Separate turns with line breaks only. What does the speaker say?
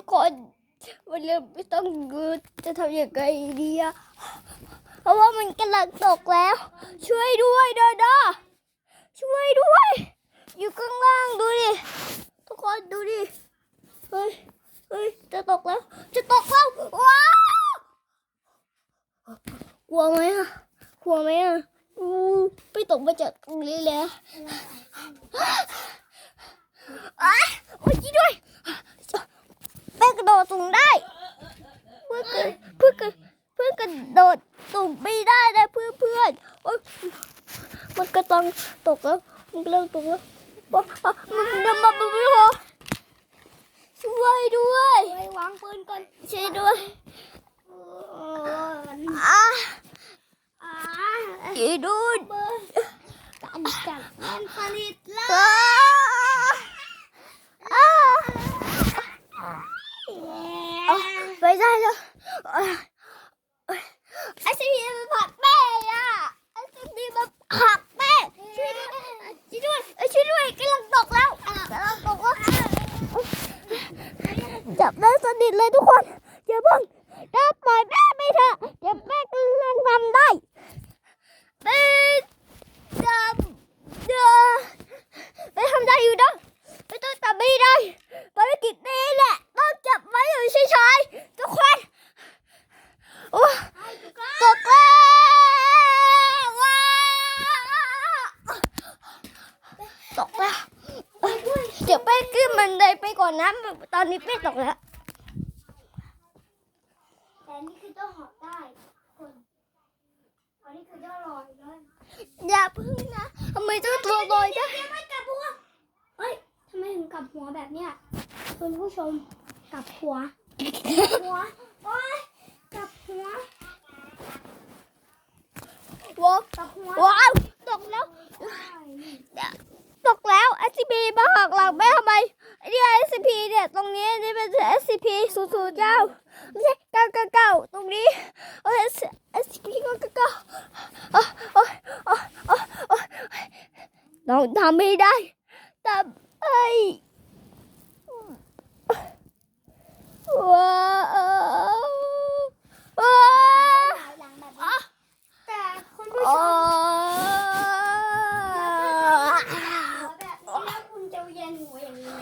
ทุกคนวันนี้ไม่ต้องดูจะทำยังไงดีอะเพราะว่ามันกำลังตกแล้ว ช่วยด้วยเด้อเด้อช่วยด้วย อยู่ข้างล่างดูดิ ทุกคนดูดิ เฮ้ย เฮ้ย จะตกแล้ว จะตกแล้ว ว้าวกลัวไหมอะกลัวไหมอะอู้ไปตกมาจากตรงนี้แล้วอ้ายโอ้ยช่วยด้วยแม่กระโดดสูงได้เพื่อนกระเพื่อนกระเพื่อนก ระโดดสูงไม่ได้นะเพื่อนเพื่อนๆโอ๊ยมันก็ต้องตกแล้วมันก็เริ่มตกแล้วว้าวมันเดินมาไม่พอช่วยด้วย
ไปวางปืนก่อน
ช่วยด้วย
เออ
อ่า
อ่า
ช่วยด้วย
เบอร์การจัดงานผลิตแล้ว
อ่าอ่าเอาไปได้แล้วไอซีพีมันผลักแม่อะไอซีพีมันผลักแม่ช่วยด้วยช่วยด้วยเอ้ยช่วยด้วยกำลังตกแล้วกำลังตกแล้วจับ ดเลยทุกคนอย่าเพิ่งถ้าปล่อยแม่ไปเถอะเดี๋ยวแม่กำลังทำได้แม่จับเด้อแม่ทำได้อยู่นะไม่ต้องจับไม่ได้ภารกิจนี้แหละต้องจับไว้อยู่เฉยๆทุกคนโอ้ตกแล้วว้าตกแล้วเดี๋ยวไปขึ้นบันไดไปก่อนนะ ตอนนี้เป้ตกแล้ว
แต่นี่คือเจ้าหอบได้คนอันนี้คือเจ้าลอยเลย
อย่าพึ่งนะทำไมเจ้าตัวลอยได้
เดี๋ยวไม่กลับหัวเฮ้ยทำไมถึงกลับหัวแบบเนี้ยคุณผู้ชมกลับหัวกลับหัวโอ๊ยกลับหัว
ว้าว
กลับหัว
ว้าวตกแล้วตกแล้ว SCP มาหักหลังแม่ทำไมไอ้เนี่ย SCP เนี่ยตรงนี้นี่เป็น SCP ศูนย์ศูนย์เก้า ไม่ใช่เก้าเก้าเก้าตรงนี้โอ้ยเอสพีเก้าเก้าเก้าโอ้ยโอ้ยโอ้ยโอ้ยน้องทำไม่ได้ทำไอ้ว้าวว้าวแต่
คุณผู้ชม
แบบนี้
แล้วคุณจะ
เวียนหัวอย่างนี้ไหม